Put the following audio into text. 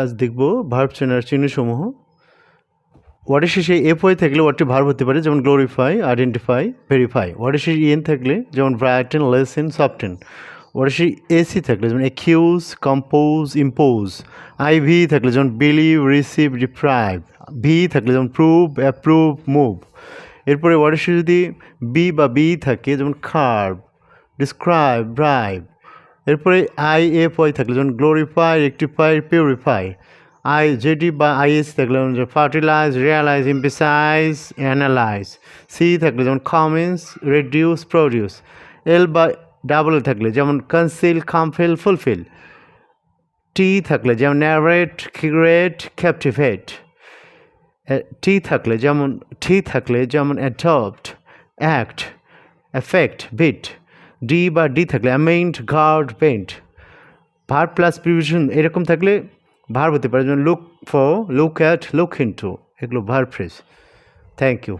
আজ দেখব ভার্ব চেনার চিহ্নসমূহ। ওয়ার্ডের শেষে এফ ওয়াই থাকলে ওয়ার্ডটি ভার্ব হতে পারে, যেমন গ্লোরিফাই আইডেন্টিফাই ভেরিফাই ওয়ার্ডের শেষে ইএন থাকলে, যেমন ব্রাইটেন লেসেন সফটেন ওয়ার্ডের শেষে এসি থাকলে, যেমন accuse compose impose I V থাকলে, যেমন বিলিভ রিসিভ ডিপ্রাইভ ভি থাকলে, যেমন প্রুভ অ্যাপ্রুভ মুভ এরপরে ওয়ার্ডের শেষে যদি বি বা বি থাকে, যেমন খার্ব ডিসক্রাইব ব্রাইব এরপরে আই এফ ওয়াই থাকলে যেমন glorify, rectify, purify. I, Z E বা আইএস থাকলে যেমন fertilise, realise emphasise analyse. C থাকলে যেমন কমেন্স, রেডিউস, প্রডিউস। এল বা ডাবল থাকলে যেমন কনসিল, কামফিল, ফুলফিল। টি থাকলে যেমন ন্যারেট, কিউরেট, ক্যাপটিভেট। টি থাকলে যেমন, টি থাকলে যেমন adopt, act, effect, beat. D বা ডি থাকলে amend guard pent verb plus provision এরকম থাকলে ভার হতে পারে, যেমন look for look at look into এগুলো ভার ফ্রেজ থ্যাংক ইউ